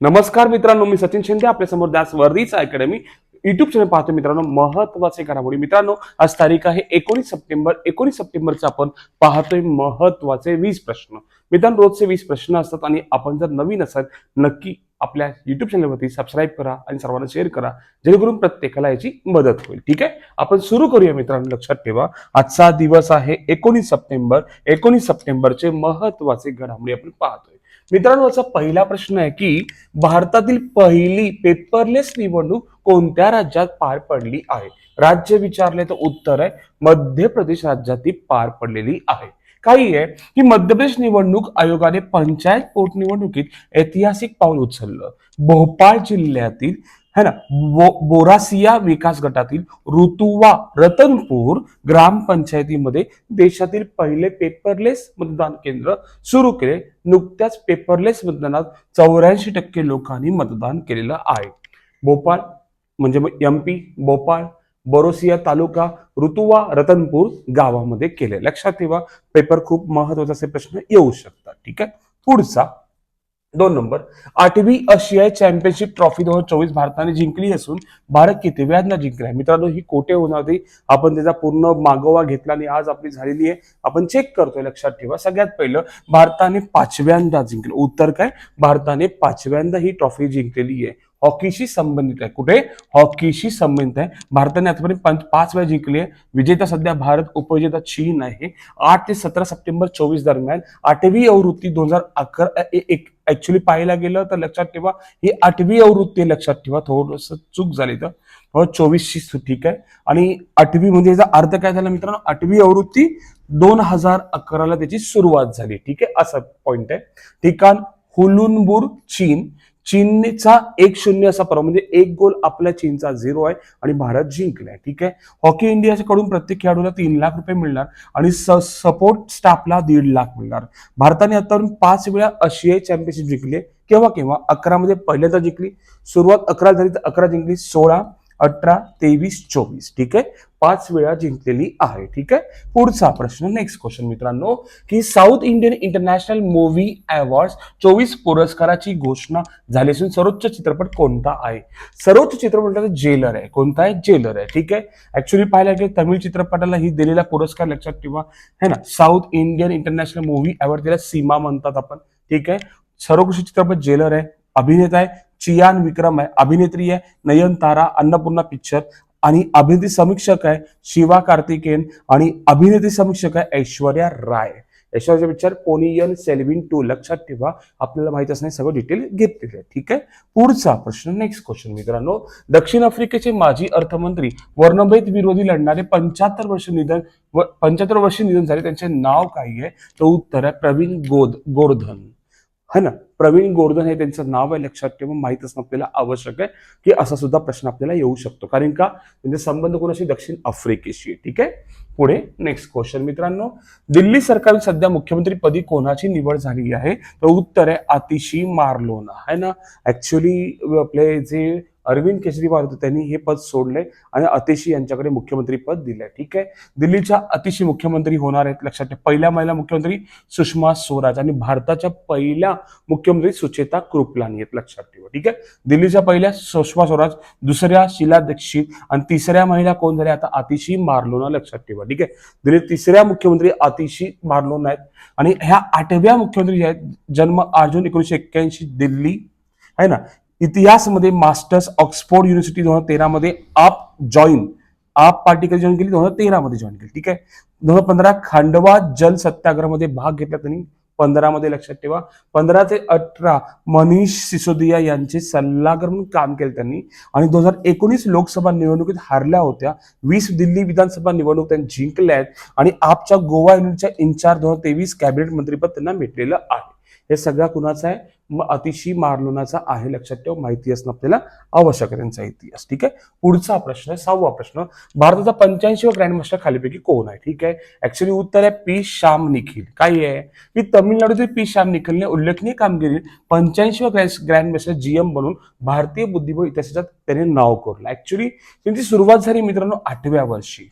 नमस्कार मित्रांनो मी सचिन शिंदे आपल्यासमोर दास वर्दीचा अकॅडमी युट्यूब चॅनल पाहतो मित्रांनो. महत्त्वाचे घडामोडी. मित्रांनो आज तारीख आहे एकोणीस सप्टेंबर. एकोणीस सप्टेंबरचा आपण पाहतोय महत्त्वाचे वीस प्रश्न. मित्रांनो रोजचे वीस प्रश्न असतात आणि आपण जर नवीन असाल नक्की आपल्या युट्यूब चॅनलवरती सबस्क्राईब करा आणि सर्वांना शेअर करा. जेणेकरून प्रत्येकाला याची मदत होईल. ठीक आहे? आपण सुरू करूया मित्रांनो लक्षात ठेवा. आजचा दिवस आहे एकोणीस सप्टेंबर. एकोणीस सप्टेंबरचे महत्त्वाचे घडामोडी आपण पाहतोय. मित्रांनो असा पहिला प्रश्न आहे की भारतातील पहिली पेपरलेस निवडणूक कोणत्या राज्यात पार पडली आहे? राज्य विचारले तर उत्तर आहे मध्य प्रदेश राज्यात ती पार पडलेली आहे. काही आहे की मध्य प्रदेश निवडणूक आयोगाने पंचायत पोटनिवडणुकीत ऐतिहासिक पाऊल उचललं. भोपाळ जिल्ह्यातील है ना? बो- बोरासिया विकास गटातील ऋतुवा रतनपूर ग्रामपंचायतीमध्ये देशातील पहिले पेपरलेस मतदान केंद्र सुरू केले. नुकत्याच पेपरलेस मतदानात चौऱ्याऐंशी टक्के लोकांनी मतदान केलेलं आहे. भोपाळ म्हणजे एम पी भोपाळ बोरोसिया तालुका ऋतुवा रतनपूर गावामध्ये केले. लक्षात ठेवा पेपर खूप महत्त्वाचे असे प्रश्न येऊ शकतात. ठीक आहे? पुढचा दोन नंबर. आठवी आशियाई चॅम्पियनशिप ट्रॉफी दोन हजार चोवीस भारताने जिंकली असून भारत किती वेळांना जिंकलाय? मित्रांनो ही कोठे होणार होती आपण त्याचा पूर्ण मागोवा घेतला आणि आज आपली झालेली आहे. आपण चेक करतोय लक्षात ठेवा. सगळ्यात पहिलं भारताने पाचव्यांदा जिंकलं. उत्तर काय? भारताने पाचव्यांदा ही ट्रॉफी जिंकलेली आहे. हॉकीशी संबंधित आहे. कुठे? हॉकीशी संबंधित आहे. भारताने आतापर्यंत पंच- पाच वेळा जिंकली आहे. विजेता सध्या भारत उपविजेता चीन आहे. आठ ते सतरा सप्टेंबर चोवीस दरम्यान आठवी आवृत्ती दोन हजार अकरा एक ऍक्च्युली पाहायला गेलं तर लक्षात ठेवा ही आठवी आवृत्ती आहे, लक्षात ठेवा. थोडस चूक झाली तर. हो, चोवीसची ठीक आहे. आणि आठवी म्हणजे याचा अर्थ काय झाला मित्रांनो? आठवी आवृत्ती दोन हजार अकराला त्याची सुरुवात झाली. ठीक आहे? असा पॉइंट आहे. ठिकाण हुलुनबुर चीन. चीनचा एक शून्य असा पराभव म्हणजे एक गोल आपल्या चीनचा झिरो आहे आणि भारत जिंकलाय ठीक आहे? हॉकी इंडियाकडून प्रत्येक खेळाडूला तीन लाख रुपये मिळणार आणि सपोर्ट स्टाफला दीड लाख मिळणार. भारताने आतावरून पाच वेळा आशियाई चॅम्पियनशिप जिंकली केव्हा केव्हा? अकरा मध्ये पहिल्यांदा जिंकली. सुरुवात अकरा झाली तर अकरा जिंकली सोळा. अठरा तेवीस चोवीस. ठीक आहे? पाच वेळा जिंकलेली आहे. ठीक आहे? पुढचा प्रश्न नेक्स्ट क्वेश्चन मित्रांनो की south Indian international movie award चोवीस पुरस्काराची घोषणा झाली असून सर्वोच्च चित्रपट कोणता आहे? सर्वोच्च चित्रपट म्हणजे जेलर आहे. कोणता आहे? जेलर आहे. ठीक आहे? ऍक्च्युली पाहायला गेलं तमिळ चित्रपटाला ही दिलेला पुरस्कार लक्षात ठेवा. है ना? South Indian international movie award त्याला सीमा म्हणतात आपण. ठीक आहे? सर्वोत्कृष्ट चित्रपट जेलर आहे. अभिनेता आहे. चियान विक्रम आहे अभिनेत्री आहे नयनतारा अन्नपूर्णा पिक्चर आणि अभिनेत्री समीक्षक आहे शिवा कार्तिकेयन आणि अभिनेत्री समीक्षक आहे ऐश्वर्या राय. ऐश्वर्याचे पिक्चर पोनियन सेल्विन टू लक्षात ठेवा. आपल्याला माहीत असणे सगळं डिटेल घेतलेलं आहे ठीक आहे? पुढचा प्रश्न नेक्स्ट क्वेश्चन मित्रांनो. दक्षिण आफ्रिकेचे माजी अर्थमंत्री वर्णभेद विरोधी लढणारे पंच्याहत्तर वर्ष निधन व पंच्याहत्तर वर्ष निधन झाले त्यांचे नाव काय आहे? तर उत्तर आहे प्रवीण गोद गोर्धन. है ना? प्रवीण गोर्धन हे त्यांचं नाव आहे लक्षात ठेवा माहीत असणं आपल्याला आवश्यक आहे की असा सुद्धा प्रश्न आपल्याला येऊ शकतो. कारण का? त्यांचे संबंध कोणाशी दक्षिण आफ्रिकेशी ठीक आहे? पुढे नेक्स्ट क्वेश्चन मित्रांनो दिल्ली सरकार सध्या मुख्यमंत्री पदी कोणाची निवड झाली आहे? तर उत्तर आहे आतिशी मार्लोना है ना? ऍक्च्युली आपले जे अरविंद केजरीवाल होते त्यांनी हे पद सोडले आणि अतिशी यांच्याकडे मुख्यमंत्री पद दिलंय. ठीक आहे? दिल्लीच्या अतिशी मुख्यमंत्री होणार आहेत लक्षात ठेवा. पहिल्या महिला मुख्यमंत्री सुषमा स्वराज आणि भारताच्या पहिल्या मुख्यमंत्री सुचेता कृपलानी आहेत लक्षात ठेवा. ठीक आहे? दिल्लीच्या पहिल्या सुषमा स्वराज दुसऱ्या शिला दीक्षित आणि तिसऱ्या महिला कोण झाल्या? आता अतिशी मार्लोना लक्षात ठेवा. ठीक आहे? दिल्ली तिसऱ्या मुख्यमंत्री अतिशी मार्लोना आहेत आणि ह्या आठव्या मुख्यमंत्री आहेत जन्म अर्जुन एकोणीशे एक्क्याऐंशी दिल्ली. आहे ना? इतिहासमध्ये मास्टर्स ऑक्सफोर्ड युनिव्हर्सिटी दोन हजार तेरामध्ये आप जॉईन आप पार्टिकल जॉईन केली दोन हजार तेरामध्ये जॉईन केली ठीक आहे? दोन हजार पंधरा खांडवा जल सत्याग्रहामध्ये भाग घेतला त्यांनी पंधरामध्ये लक्षात ठेवा. पंधरा ते अठरा मनीष सिसोदिया यांचे सल्लागार म्हणून काम केलं त्यांनी. आणि दोन हजार एकोणीस लोकसभा निवडणुकीत हारल्या होत्या. वीस दिल्ली विधानसभा निवडणूक त्यांनी जिंकल्या आहेत आणि आपच्या गोवा युनिटच्या इन्चार्ज दोन हजार तेवीस कॅबिनेट मंत्रीपद त्यांना भेटलेलं आहे. हे सगळा कुणाचा आहे? मग मार्लोनाचा आहे लक्षात ठेव. माहिती असणं आपल्याला आवश्यक आहे त्यांचा इतिहास ठीक आहे? पुढचा प्रश्न सहावा प्रश्न भारताचा पंच्याऐंशी ग्रँडमास्टर खालीपैकी कोण आहे? ठीक आहे? ऍक्च्युली उत्तर आहे पी. श्याम निखिल. काय आहे? की तामिळनाडूतील पी. श्याम निखिलने उल्लेखनीय कामगिरी पंच्याऐंशी ग्रँडमास्टर जीएम बनून भारतीय बुद्धिबळ इतिहासात त्याने नाव कोरलं. ऍक्च्युली त्यांची सुरुवात झाली मित्रांनो आठव्या वर्षी.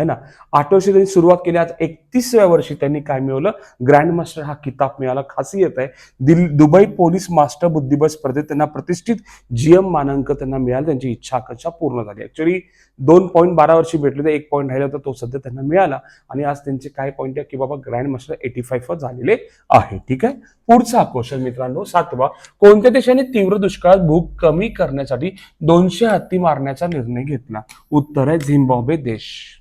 है ना? आठ त्यांनी सुरुवात केली आज एकतीसव्या वर्षी त्यांनी काय मिळवलं? ग्रँड मास्टर हा किताब मिळाला. खासियत आहे. दिल दुबई पोलीस मास्टर बुद्धिबळ स्पर्धेत त्यांना प्रतिष्ठित जीएम मानांक त्यांना मिळाला. त्यांची इच्छा आकांक्षा पूर्ण झाली. ऍक्च्युली दोन पॉईंट बारा वर्षी भेटले तर एक पॉईंट राहिला होता तो सध्या त्यांना मिळाला. आणि आज त्यांचे काय पॉईंट आहे? की बाबा ग्रँड मास्टर एटी फाईव्ह झालेले आहे. ठीक आहे? पुढचा क्वेश्चन मित्रांनो सातवा. कोणत्या देशाने तीव्र दुष्काळात भूक कमी करण्यासाठी दोनशे हत्ती मारण्याचा निर्णय घेतला? उत्तर आहे झिम्बाब्वे देश.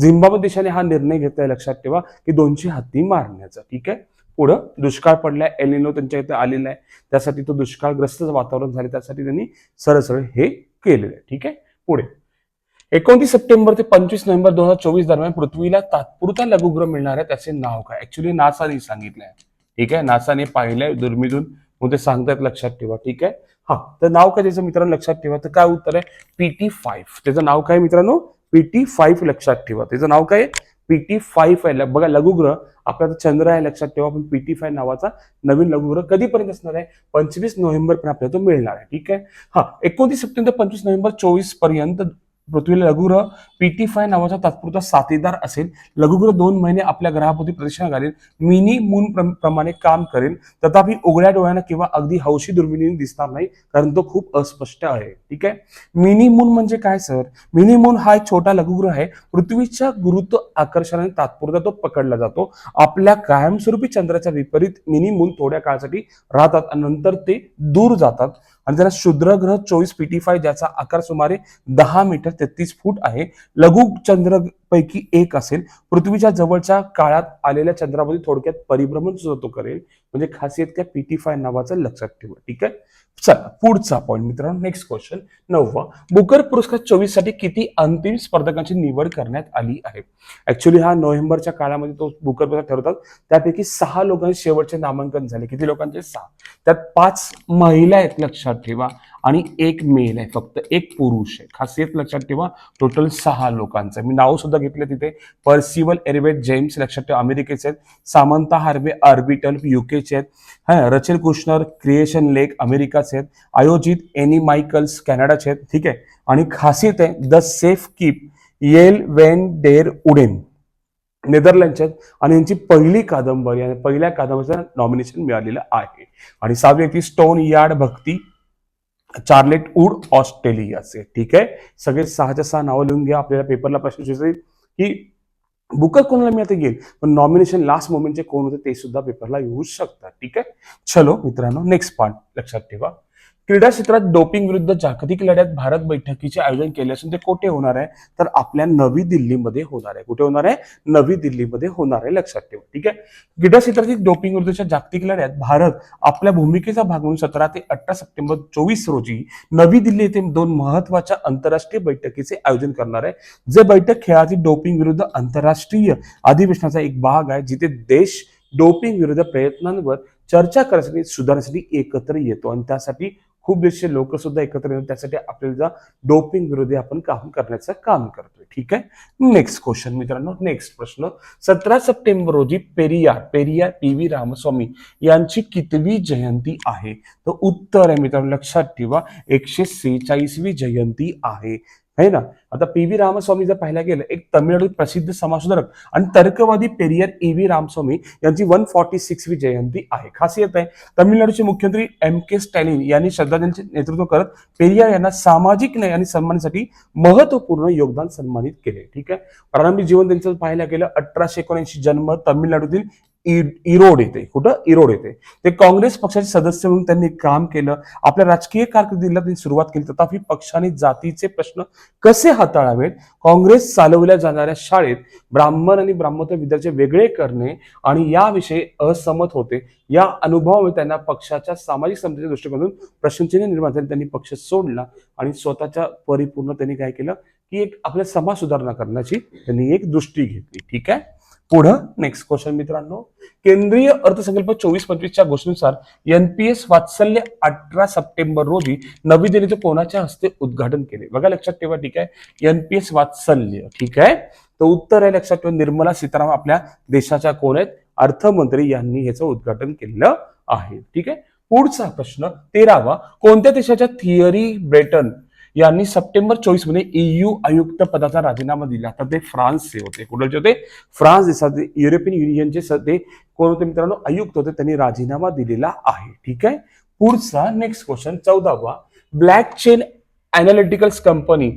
झिम्बाब्वे देशाने हा निर्णय घेतलाय लक्षात ठेवा की दोनशे हत्ती मारण्याचा ठीक आहे? पुढं दुष्काळ पडलाय एलिनो त्यांच्या इथे आलेला आहे. त्यासाठी तो दुष्काळग्रस्त वातावरण झाले त्यासाठी त्यांनी सरळ सरळ हे केलेलं आहे ठीक आहे? पुढे. एकोणतीस सप्टेंबर ते पंचवीस नोव्हेंबर दोन हजार चोवीस दरम्यान पृथ्वीला तात्पुरता लघुग्रह मिळणार आहे त्याचे नाव काय? ऍक्च्युली नासाने सांगितलंय. ठीक आहे? नासाने पाहिलंय दुर्मिधून मग ते सांगतायत लक्षात ठेवा ठीक आहे? हा तर नाव काय त्याचं मित्रांनो? लक्षात ठेवा. तर काय उत्तर आहे? पीटी फाईव्ह त्याचं नाव काय मित्रांनो? पीटी फाईव्ह लक्षात ठेवा. त्याचं नाव काय पीटी फाईव्ह आहे. बघा लघुग्रह. आपला चंद्र आहे लक्षात ठेवा पण पीटी फाय नावाचा नवीन लघुग्रह कधीपर्यंत असणार आहे? पंचवीस नोव्हेंबर पर्यंत आपल्याला तो मिळणार आहे. ठीक आहे? हा एकोणतीस सप्टेंबर पंचवीस नोव्हेंबर चोवीसपर्यंत पृथ्वीला लघुग्रह पीटी फाय नावाचा तात्पुरता साथीदार असेल. लघुग्रह दोन महिने आपल्या ग्रहाभोवती प्रदक्षिणा घालेल. मिनी मून प्रमाणे काम करेल. तथापि उघड्या डोळ्यानं किंवा अगदी हौशी दुर्बिणीने दिसणार नाही कारण तो खूप अस्पष्ट आहे. ठीक आहे? मिनी मून म्हणजे काय सर? मिनी मून हा एक छोटा लघुग्रह आहे. पृथ्वीच्या गुरुत्व आकर्षणाने तात्पुरता तो पकडला जातो. आपल्या कायमस्वरूपी चंद्राच्या विपरीत मिनी मून थोड्या काळासाठी राहतात आणि नंतर ते दूर जातात. आणि त्याला शुद्रग्रह चोवीस पीटी फाय ज्याचा आकार सुमारे दहा मीटर तेहतीस फूट आहे. लघु चंद्र पैकी एक असेल. पृथ्वीच्या जवळच्या काळात आलेल्या चंद्रामध्ये थोडक्यात परिभ्रमण सुद्धा तो करेल. म्हणजे खासियत काय? पीटी फाय नावाचं लक्षात ठेवा ठीक आहे? चला पुढचा पॉईंट मित्रांनो नेक्स्ट क्वेश्चन नववा बुकर पुरस्कार चोवीससाठी किती अंतिम स्पर्धकांची निवड करण्यात आली आहे? ऍक्च्युली हा नोव्हेंबरच्या काळामध्ये तो बुकर पुरस्कार ठरवतात. त्यापैकी सहा लोकांचे शेवटचे नामांकन झाले. किती लोकांचे? सहा. त्यात पाच महिला आहेत लक्षात ठेवा. आणि एक मेल आहे फक्त एक पुरुष आहे. खासियत लक्षात ठेवा टोटल सहा लोकांचं. आहे. मी नाव सुद्धा घेतले तिथे. पर्सिवल एरवेट जेम्स लक्षात ठेवा अमेरिकेचे सामंता हार्वे युके युकेचे आहेत. हा रचेल कुशनर क्रिएशन लेक अमेरिकाचे आहेत. आयोजित एनी मायकल्स कॅनडाचे आहेत. ठीक आहे. आणि खासियत आहे the safekeep Yael van der Wouden. नेदरलँडचे आहेत. आणि यांची पहिली कादंबरी आणि पहिल्या कादंबरीचं नॉमिनेशन मिळालेलं आहे. आणि सहावी ती स्टोन यार्ड भक्ती चार्लेट वूड ऑस्ट्रेलियाचे. ठीक आहे. सगळे सहाच्या सहा नावं लिहून घ्या. आपल्याला पेपरला प्रश्न की बुकच कोणाला मिळते घेईल पण नॉमिनेशन लास्ट मोमेंटचे कोण होते ते सुद्धा पेपरला येऊ शकतात. ठीक आहे? चलो मित्रांनो नेक्स्ट पार्ट लक्षात ठेवा. क्रीडा क्षेत्रात डोपिंग विरुद्ध जागतिक लढ्यात भारत बैठकीचे आयोजन केले असून ते कुठे होणार आहे? तर आपल्या नवी दिल्लीमध्ये होणार आहे. कुठे होणार आहे? नवी दिल्लीमध्ये होणार आहे. लक्षात ठेवा. ठीक आहे? क्रीडा क्षेत्रातील डोपिंग विरुद्धच्या जागतिक लढ्यात भारत आपल्या भूमिकेचा भाग म्हणून सतरा ते अठरा सप्टेंबर चोवीस रोजी नवी दिल्ली येथे दोन महत्त्वाच्या आंतरराष्ट्रीय बैठकीचे आयोजन करणार आहे. जे बैठक खेळातील डोपिंग विरुद्ध आंतरराष्ट्रीय अधिवेशनाचा एक भाग आहे जिथे देश डोपिंग विरुद्ध प्रयत्नांवर चर्चा करण्यासाठी सुधारण्यासाठी एकत्र येतो. आणि त्यासाठी खूप देशचे लोक सुद्धा एकत्र येऊन त्यासाठी आपल्याला डोपिंग विरोधी आपण काम करण्याचं काम करतोय. ठीक आहे? नेक्स्ट क्वेश्चन मित्रांनो नेक्स्ट प्रश्न. सतरा सप्टेंबर रोजी पेरियार पेरियार पी व्ही रामस्वामी यांची कितवी जयंती आहे? तर उत्तर आहे मित्रांनो लक्षात ठेवा एकशे सेहेचाळीसवी जयंती आहे. आहे ना? आता पी व्ही रामस्वामी जर पाहायला गेलं एक तमिळनाडू प्रसिद्ध समाजसुधारक आणि तर्कवादी पेरियर ई व्ही रामस्वामी यांची वन फॉर्टी सिक्सवी जयंती आहे. खासियत आहे तमिळनाडूचे मुख्यमंत्री एम के स्टॅलिन यांनी श्रद्धांजलीचे नेतृत्व करत पेरियार यांना सामाजिक न्याय आणि सन्मानासाठी महत्त्वपूर्ण योगदान सन्मानित केले. ठीक आहे? प्रारंभिक जीवन त्यांचं पाहायला गेलं अठराशे एकोणऐंशी जन्म तमिळनाडूतील इरोड येते. कुठं? इरोड येते. ते काँग्रेस पक्षाचे सदस्य म्हणून त्यांनी काम केलं. आपल्या राजकीय कारकिर्दीला त्यांनी सुरुवात केली. तथापि पक्षाने जातीचे प्रश्न कसे हाताळावेत? काँग्रेस चालवल्या जाणाऱ्या शाळेत ब्राह्मण आणि ब्राह्मण विद्यार्थी वेगळे करणे आणि याविषयी असमत होते. या अनुभवामुळे त्यांना पक्षाच्या सामाजिक समतेच्या दृष्टिकोनातून प्रशंसनीय निर्माण झाले. त्यांनी पक्ष सोडला आणि स्वतःच्या परिपूर्ण त्यांनी काय केलं? की एक आपल्या समाज सुधारणा करण्याची त्यांनी एक दृष्टी घेतली. ठीक आहे? पुढं नेक्स्ट क्वेश्चन मित्रांनो. केंद्रीय अर्थसंकल्प चोवीस पंचवीसच्या घोषणेनुसार एनपीएस वात्सल्य अठरा सप्टेंबर रोजी नवी दिल्लीचं कोणाच्या हस्ते उद्घाटन केले? बघा लक्षात ठेवा ठीक आहे? एनपीएस वात्सल्य ठीक आहे? तर उत्तर आहे लक्षात ठेवा निर्मला सीतारामन आपल्या देशाच्या कोण आहेत? अर्थमंत्री यांनी ह्याचं उद्घाटन केलेलं आहे ठीक आहे? पुढचा प्रश्न तेरावा कोणत्या देशाच्या थिअरी ब्रेटन यांनी सप्टेंबर चोवीसमध्ये ईयू आयुक्त पदाचा राजीनामा दिला. तर ते फ्रान्सचे होते. कुठलचे होते? फ्रान्स देशाचे युरोपियन युनियनचे ते कोण होते मित्रांनो? आयुक्त होते. त्यांनी राजीनामा दिलेला आहे. ठीक आहे? पुढचा नेक्स्ट क्वेश्चन चौदावा. ब्लॅक चेन अनालिटिकल्स कंपनी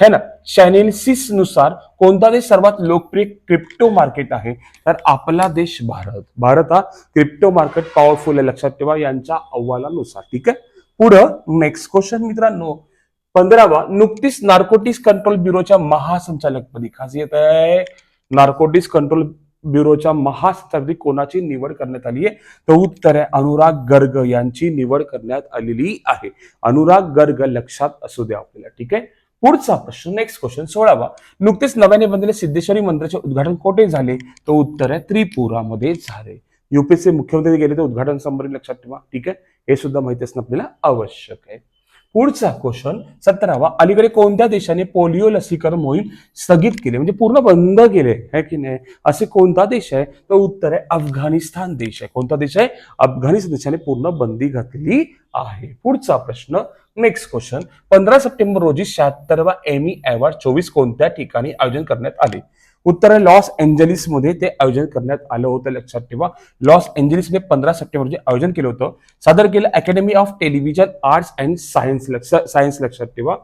है ना? चॅनेल्सिसनुसार कोणता देश सर्वात लोकप्रिय क्रिप्टो मार्केट आहे? तर आपला देश भारत. भारत हा क्रिप्टो मार्केट पॉवरफुल आहे. लक्षात ठेवा यांच्या अहवालानुसार. ठीक आहे? पुढं नेक्स्ट क्वेश्चन मित्रांनो. पंधरावा नुकतीच नार्कोटिक्स कंट्रोल ब्युरोच्या महासंचालकपदी खास येत आहे. नार्कोटिक्स कंट्रोल ब्युरोच्या महासंचालकपदी कोणाची निवड करण्यात आली आहे? तर उत्तर आहे अनुराग गर्ग यांची निवड करण्यात आलेली आहे. अनुराग गर्ग लक्षात असू द्या आपल्याला ठीक आहे? पुढचा प्रश्न नेक्स्ट क्वेश्चन सोळावा. नुकतेच नव्याने बनलेले सिद्धेश्वरी मंदिराचे उद्घाटन कोठे झाले? तर उत्तर आहे त्रिपुरामध्ये झाले. युपीचे मुख्यमंत्री गेले तर उद्घाटन संबंधी लक्षात ठेवा ठीक आहे? हे सुद्धा माहिती असणं आपल्याला आवश्यक आहे. पुढचा क्वेश्चन सतरावा. अलीकडे कोणत्या देशाने पोलिओ लसीकरण मोहीम स्थगित केली? म्हणजे पूर्ण बंद केले आहे की नाही? असे कोणता देश आहे? तर उत्तर आहे अफगाणिस्तान देश आहे. कोणता देश आहे? अफगाणिस्तान देशाने पूर्ण बंदी घातली आहे. पुढचा प्रश्न नेक्स्ट क्वेश्चन पंधरा सप्टेंबर रोजी शहात्तरवा एमी अवॉर्ड चोवीस कोणत्या ठिकाणी आयोजन करण्यात आले? उत्तर लॉस एंजलिसमध्ये ते आयोजन करण्यात आलं होतं लक्षात ठेवा. लॉस एंजलिसमध्ये पंधरा सप्टेंबर रोजी आयोजन केलं होतं सादर केलं academy of television arts and science लक्ष सायन्स लक्षात ठेवा.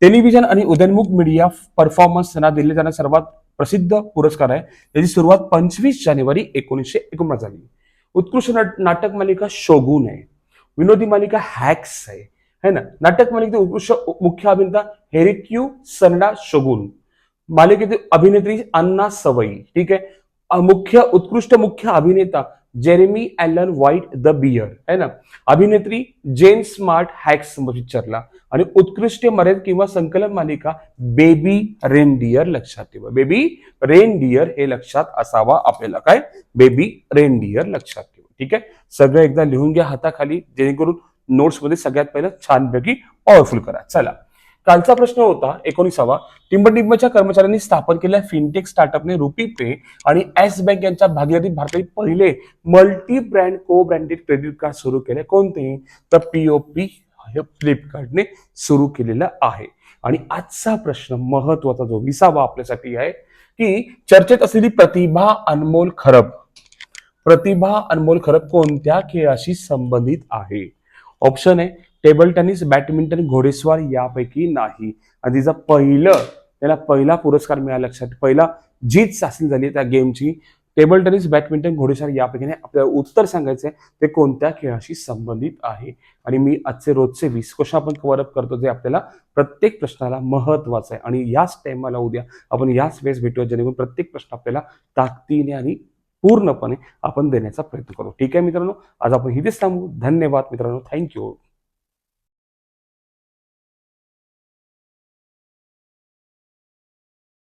टेलिव्हिजन आणि उदयनमुख मीडिया परफॉर्मन्स यांना दिले जाणारा सर्वात प्रसिद्ध पुरस्कार आहे. त्याची सुरुवात पंचवीस जानेवारी एकोणीसशे एकोणपन्नास झाली. उत्कृष्ट नाटक मालिका शोगून आहे. विनोदी मालिका हॅक्स आहे. है ना? नाटक मालिकेतील उत्कृष्ट मुख्य अभिनेता हेरिक्यू सनडा शोगून. मालिकेतील अभिनेत्री अन्ना सवई ठीक आहे? मुख्य उत्कृष्ट मुख्य अभिनेता Jeremy Allen White the bear है ना? अभिनेत्री जेन स्मार्ट हॅक्स पिक्चरला आणि उत्कृष्ट मर्याद किंवा संकलन मालिका बेबी रेनडियर लक्षात ठेवा. बेबी रेनडियर हे लक्षात असावा आपल्याला. काय? बेबी रेनडियर लक्षात ठेवा. ठीक आहे? सगळं एकदा लिहून घ्या हाताखाली जेणेकरून नोट्समध्ये सगळ्यात पहिलं छानपैकी पॉवरफुल करा. चला. कालचा प्रश्न होता एकोणीसावा. टिंबटिंबच्या कर्मचाऱ्यांनी स्थापन केलेल्या फिनटेक स्टार्टअपने रुपी पे आणि एस बँक यांच्या भागीदारी भारतातील पहिले multi brand co branded credit card सुरू केले. कोणते तर पीओपी हे फ्लिपकार्टने सुरू केलेलं आहे. आणि आजचा प्रश्न महत्त्वाचा जो विसावा आपल्यासाठी आहे की चर्चेत असलेली प्रतिभा अनमोल खरब. प्रतिभा अनमोल खरब कोणत्या खेळाशी संबंधित आहे? ऑप्शन आहे टेबल टेनिस बॅडमिंटन घोडेस्वार यापैकी नाही. आणि तिचा पहिलं त्याला पहिला पुरस्कार मिळाला लक्षात. पहिला जीत सासील झाली त्या गेमची. टेबल टेनिस बॅडमिंटन घोडेस्वार यापैकी नाही. आपल्याला उत्तर सांगायचं आहे ते कोणत्या खेळाशी संबंधित आहे? आणि मी आजचे रोजचे वीस क्वेश्चन आपण कवरअप करतो जे आपल्याला प्रत्येक प्रश्नाला महत्वाचं आहे. आणि याच टाइमाला उद्या आपण याच वेळेस भेटूया जेणेकरून प्रत्येक प्रश्न आपल्याला ताकदीने आणि पूर्णपणे आपण देण्याचा प्रयत्न करू. ठीक आहे मित्रांनो? आज आपण इथेच थांबू. धन्यवाद मित्रांनो. थँक्यू